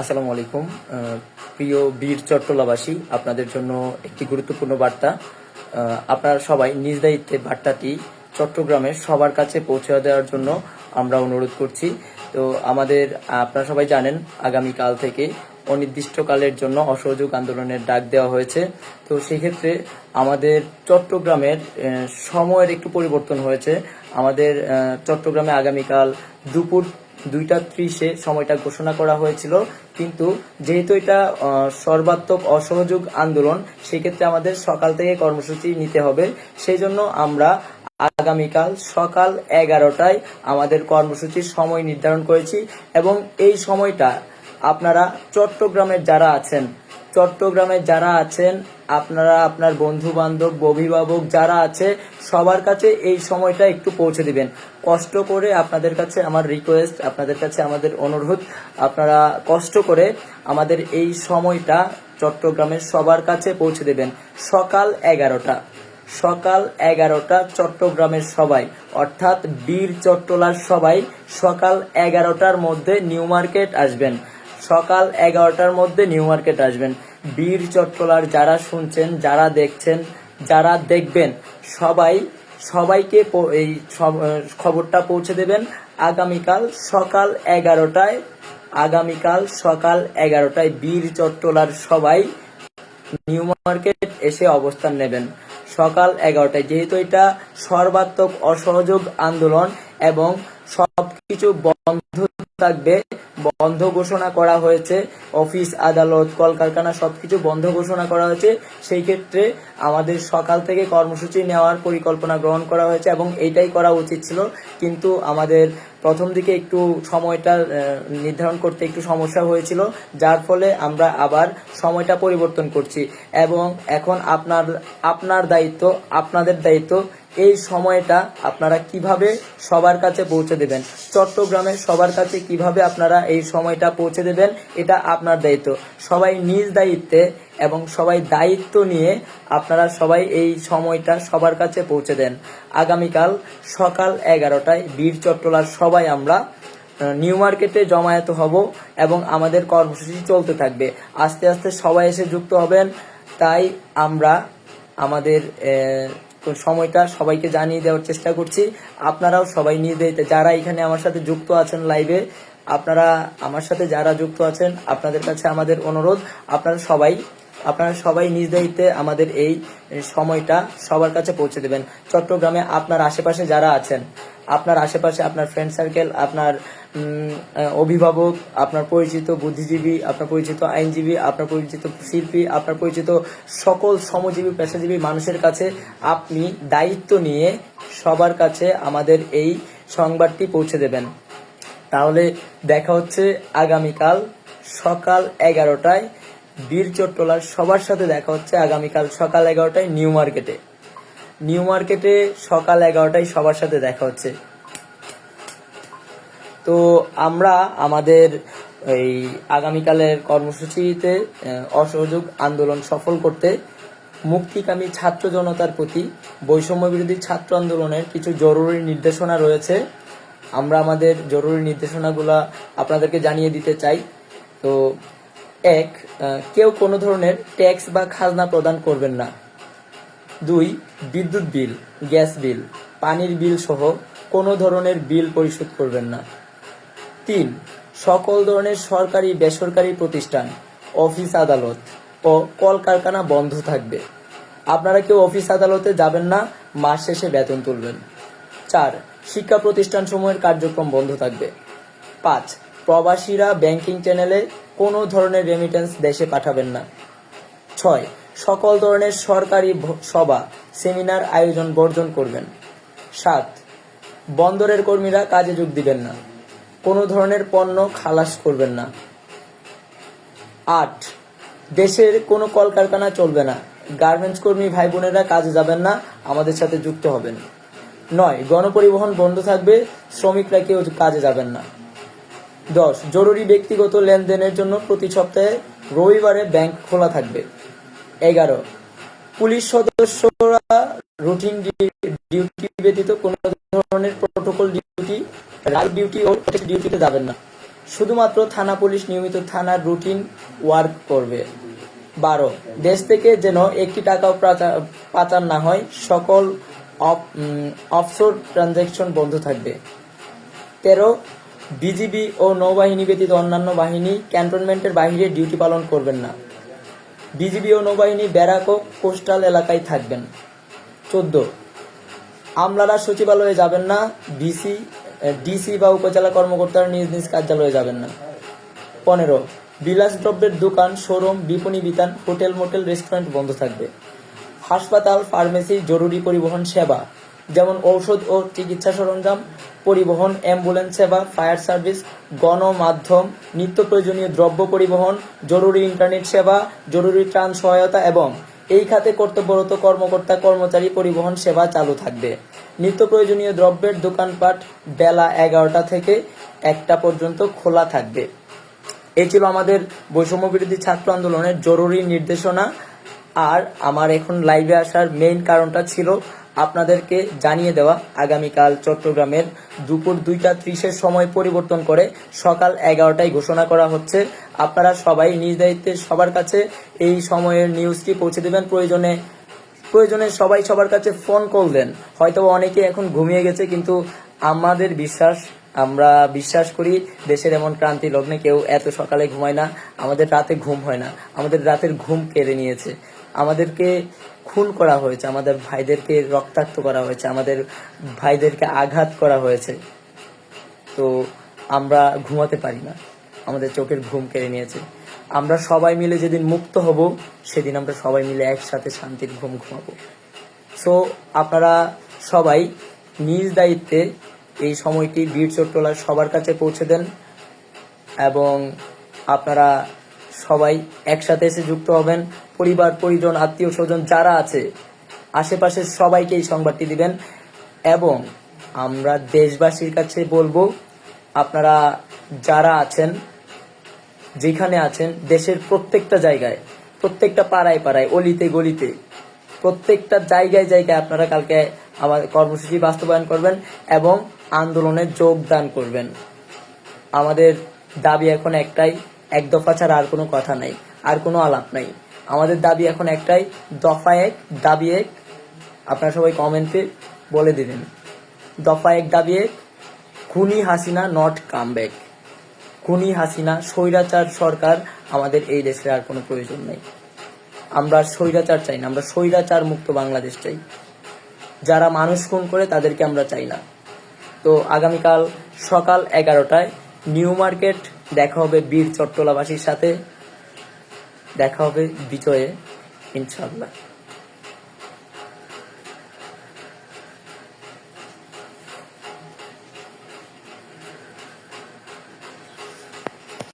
আসসালামু আলাইকুম। প্রিয় বীর চট্টলাবাসী, আপনাদের জন্য একটি গুরুত্বপূর্ণ বার্তা। আপনারা সবাই নিজ দায়িত্বে বার্তাটি চট্টগ্রামের সবার কাছে পৌঁছে দেওয়ার জন্য আমরা অনুরোধ করছি। তো আমাদের, আপনারা সবাই জানেন, আগামীকাল থেকে অনির্দিষ্টকালের জন্য অসহযোগ আন্দোলনের ডাক দেওয়া হয়েছে। তো সেক্ষেত্রে আমাদের চট্টগ্রামের সময়ের একটু পরিবর্তন হয়েছে। আমাদের চট্টগ্রামে আগামীকাল দুপুর দুইটা ত্রিশে সময়টা ঘোষণা করা হয়েছিল। কিন্তু যেহেতু এটা সর্বাত্মক অসহযোগ আন্দোলন, সেক্ষেত্রে আমাদের সকাল থেকে কর্মসূচি নিতে হবে। সেই জন্য আমরা আগামীকাল সকাল এগারোটায় আমাদের কর্মসূচির সময় নির্ধারণ করেছি এবং এই সময়টা আপনারা চট্টগ্রামের যারা আছেন চট্টগ্রামে যারা আছেন, আপনারা, আপনার বন্ধু বান্ধব অভিভাবক যারা আছে, সবার কাছে এই সময়টা একটু পৌঁছে দিবেন। কষ্ট করে আপনাদের কাছে আমার রিকোয়েস্ট আপনাদের কাছে আমাদের অনুরোধ, আপনারা কষ্ট করে আমাদের এই সময়টা চট্টগ্রামের সবার কাছে পৌঁছে দেবেন। সকাল এগারোটা। সকাল এগারোটা চট্টগ্রামের সবাই, অর্থাৎ বীর চট্টলার সবাই সকাল এগারোটার মধ্যে নিউ মার্কেট আসবেন। সকাল এগারোটার মধ্যে নিউ মার্কেট আসবেন। বীর চট্টলার যারা শুনছেন, যারা দেখছেন, যারা দেখবেন, সবাই, সবাইকে এই খবরটা পৌঁছে দেবেন আগামীকাল সকাল এগারোটায়। আগামীকাল সকাল এগারোটায় বীর চট্টলার সবাই নিউ মার্কেট এসে অবস্থান নেবেন। সকাল এগারোটায় যেহেতু এটা সর্বাত্মক অসহযোগ আন্দোলন এবং সবকিছু বন্ধ থাকবে। বন্ধ ঘোষণা করা হয়েছে। অফিস, আদালত, কলকারখানা সবকিছু বন্ধ ঘোষণা করা হয়েছে। সেই ক্ষেত্রে আমাদের সকাল থেকে কর্মসূচি নেওয়ার পরিকল্পনা গ্রহণ করা হয়েছে এবং এইটাই করা উচিত ছিল। কিন্তু আমাদের প্রথম দিকে একটু সময়টা নির্ধারণ করতে একটু সমস্যা হয়েছিল। যার ফলে আমরা আবার সময়টা পরিবর্তন করছি। এবং এখন আপনার আপনার দায়িত্ব, আপনাদের দায়িত্ব এই সময়টা আপনারা কীভাবে সবার কাছে পৌঁছে দেবেন? চট্টগ্রামের সবার কাছে কীভাবে আপনারা এই সময়টা পৌঁছে দেবেন? এটা আপনার দায়িত্ব। সবাই নিজ দায়িত্বে এবং সবাই দায়িত্ব নিয়ে আপনারা সবাই এই সময়টা সবার কাছে পৌঁছে দেন। আগামীকাল সকাল এগারোটায় বীর চট্টলার সবাই আমরা নিউ মার্কেটে জমায়েত হব এবং আমাদের কর্মসূচি চলতে থাকবে। আস্তে আস্তে সবাই এসে যুক্ত হবেন। তাই আমরা আমাদের আহ, সময়টা সবাইকে জানিয়ে দেওয়ার চেষ্টা করছি। আপনারাও সবাই নিজ দায়িত্বে যারা এখানে আমার সাথে যুক্ত আছেন লাইভে আপনারা আমার সাথে যারা যুক্ত আছেন আপনাদের কাছে আমাদের অনুরোধ। আপনারা সবাই আপনারা সবাই নিজ দায়িত্বে আমাদের এই সময়টা সবার কাছে পৌঁছে দেবেন। চট্টগ্রামে আপনার আশেপাশে যারা আছেন আপনার আশেপাশে আপনার ফ্রেন্ড সার্কেল আপনার অভিভাবক, আপনার পরিচিত বুদ্ধিজীবী, আপনার পরিচিত আইনজীবী, আপনার পরিচিত শিল্পী, আপনার পরিচিত সকল শ্রমজীবী, পেশাজীবী মানুষের কাছে আপনি দায়িত্ব নিয়ে সবার কাছে আমাদের এই সংবাদটি পৌঁছে দেবেন। তাহলে দেখা হচ্ছে আগামীকাল সকাল এগারোটায়। বীর চট্টলার সবার সাথে দেখা হচ্ছে আগামীকাল সকাল এগারোটায় নিউ মার্কেটে। নিউ মার্কেটে সকাল এগারোটায় সবার সাথে দেখা হচ্ছে। তো আমরা আমাদের এই আগামীকালের কর্মসূচিতে অসহযোগ আন্দোলন সফল করতে মুক্তিকামী ছাত্র জনতার প্রতি বৈষম্য বিরোধী ছাত্র আন্দোলনের কিছু জরুরি নির্দেশনা রয়েছে। আমরা আমাদের জরুরি নির্দেশনাগুলা আপনাদেরকে জানিয়ে দিতে চাই। তো এক কেউ কোনো ধরনের ট্যাক্স বা খাজনা প্রদান করবেন না। দুই, বিদ্যুৎ বিল, গ্যাস বিল, পানির বিল সহ কোনো ধরনের বিল পরিশোধ করবেন না। তিন, সকল ধরনের সরকারি, বেসরকারি প্রতিষ্ঠান, অফিস আদালত ও কলকারখানা বন্ধ থাকবে। আপনারা কেউ অফিস আদালতে যাবেন না, মাস শেষে বেতন তুলবেন। চার, শিক্ষা প্রতিষ্ঠান প্রতিষ্ঠানসমূহের কার্যক্রম বন্ধ থাকবে। পাঁচ, প্রবাসীরা ব্যাংকিং চ্যানেলে কোনো ধরনের রেমিটেন্স দেশে পাঠাবেন না। ছয়, সকল ধরনের সরকারি সভা সেমিনার আয়োজন বর্জন করবেন। সাত, বন্দরের কর্মীরা কাজে যোগ দিবেন না। কোনো ধরনের পণ্য খালাস করবেন না। আট, দেশের কোনো কলকারখানা চলবে না। গার্মেন্টস কর্মী ভাই বোনেরা কাজে যাবেন না, আমাদের সাথে যুক্ত হবেন। নয়, গণপরিবহন বন্ধ থাকবে, শ্রমিকরা কেউ কাজে যাবেন না। দশ, জরুরি ব্যক্তিগত লেনদেনের জন্য প্রতি সপ্তাহে রবিবারে ব্যাংক খোলা থাকবে। এগারো, পুলিশ সদস্যরা রুটিন ডিউটি ব্যতীত কোনো ধরনের প্রোটোকল ডিউটি ডিউটি ও ডিউটিতে যাবেন না। শুধুমাত্র থানা পুলিশ নিয়মিত থানার রুটিন ওয়ার্ক করবে। বারো, দেশ থেকে যেন একটি টাকাও পাচার- না হয়, সকল অফশোর ট্রানজ্যাকশন বন্ধ থাকবে। তেরো বিজিবি ও নৌবাহিনী ব্যতীত অন্যান্য বাহিনী ক্যান্টনমেন্টের বাইরে ডিউটি পালন করবেন না। বিজিবি ও নৌবাহিনী ব্যারাক ও কোস্টাল এলাকায় থাকবেন। চোদ্দ, আমলারা সচিবালয়ে যাবেন না ডিসি ডিসি বা উপজেলা কর্মকর্তারা নিজ নিজ কার্যালয়ে যাবেন না। পনেরো বিলাসদ্রব্যের দোকান, শোরুম, বিপণী বিতান, হোটেল, মোটেল, রেস্টুরেন্ট বন্ধ থাকবে। হাসপাতাল, ফার্মেসি, জরুরি পরিবহন সেবা, যেমন ঔষধ ও চিকিৎসা সরঞ্জাম, পরিবহন, অ্যাম্বুলেন্স সেবা, ফায়ার সার্ভিস, গণমাধ্যম, নিত্য প্রয়োজনীয় দ্রব্য পরিবহন, জরুরি ইন্টারনেট সেবা, জরুরি ত্রাণ সহায়তা এবং এই খাতে কর্তব্যরত কর্মকর্তা, কর্মচারী পরিবহন সেবা চালু থাকবে। নিত্য প্রয়োজনীয় দ্রব্যের দোকানপাট বেলা এগারোটা থেকে একটা পর্যন্ত খোলা থাকবে। এই ছিল আমাদের বৈষম্য বিরোধী ছাত্র আন্দোলনের জরুরি নির্দেশনা। আর আমার এখন লাইভে আসার মেইন কারণটা ছিল আপনাদেরকে জানিয়ে দেওয়া আগামীকাল চট্টগ্রামের দুপুর দুইটা ত্রিশের সময় পরিবর্তন করে সকাল এগারোটায় ঘোষণা করা হচ্ছে। আপনারা সবাই নিজ দায়িত্বে সবার কাছে এই সময়ের নিউজটি পৌঁছে দেবেন। প্রয়োজনে প্রয়োজনে সবাই সবার কাছে ফোন কল দেন। হয়তো অনেকে এখন ঘুমিয়ে গেছে, কিন্তু আমাদের বিশ্বাস, আমরা বিশ্বাস করি দেশের এমন ক্রান্তি লগ্নে কেউ এত সকালে ঘুমায় না। আমাদের রাতে ঘুম হয় না। আমাদের রাতের ঘুম কেড়ে নিয়েছে। আমাদেরকে খুন করা হয়েছে, আমাদের ভাইদেরকে রক্তাক্ত করা হয়েছে, আমাদের ভাইদেরকে আঘাত করা হয়েছে। তো আমরা ঘুমাতে পারি না, আমাদের চোখের ঘুম কেড়ে নিয়েছে। আমরা সবাই মিলে যেদিন মুক্ত হব, সেদিন আমরা সবাই মিলে একসাথে শান্তির ঘুম ঘুমাবো। সো আপনারা সবাই নিজ দায়িত্বে এই সময়টি বীর চট্টলার সবার কাছে পৌঁছে দেন এবং আপনারা সবাই একসাথে এসে যুক্ত হবেন। পরিবার, পরিজন, আত্মীয়, স্বজন যারা আছে, আশেপাশের সবাইকে এই সংবাদটি দিবেন। এবং আমরা দেশবাসীর কাছে বলব, আপনারা যারা আছেন, যেখানে আছেন, দেশের প্রত্যেকটা জায়গায়, প্রত্যেকটা পাড়ায় পাড়ায়, অলিতে গলিতে, প্রত্যেকটা জায়গায় জায়গায় আপনারা কালকে আমার কর্মসূচি বাস্তবায়ন করবেন এবং আন্দোলনে যোগদান করবেন। আমাদের দাবি এখন একটাই এক দফা ছাড়া আর কোনো কথা নাই, আর কোনো আলাপ নাই। আমাদের দাবি এখন একটাই, দফা এক, দাবি এক, আপনারা সবাই কমেন্টে বলে দিবেন। দফা এক, দাবি এক, খুনি হাসিনা নট কাম ব্যাক খুনি হাসিনা, স্বৈরাচার সরকার আমাদের এই দেশে আর কোনো প্রয়োজন নেই। আমরা স্বৈরাচার চাই না, আমরা স্বৈরাচার মুক্ত বাংলাদেশ চাই। যারা মানুষ খুন করে তাদেরকে আমরা চাই না। তো আগামীকাল সকাল এগারোটায় নিউ মার্কেট দেখা হবে বীর চট্টলাবাসীর সাথে। দেখা হবে বিজয়ে ইনশাল্লাহ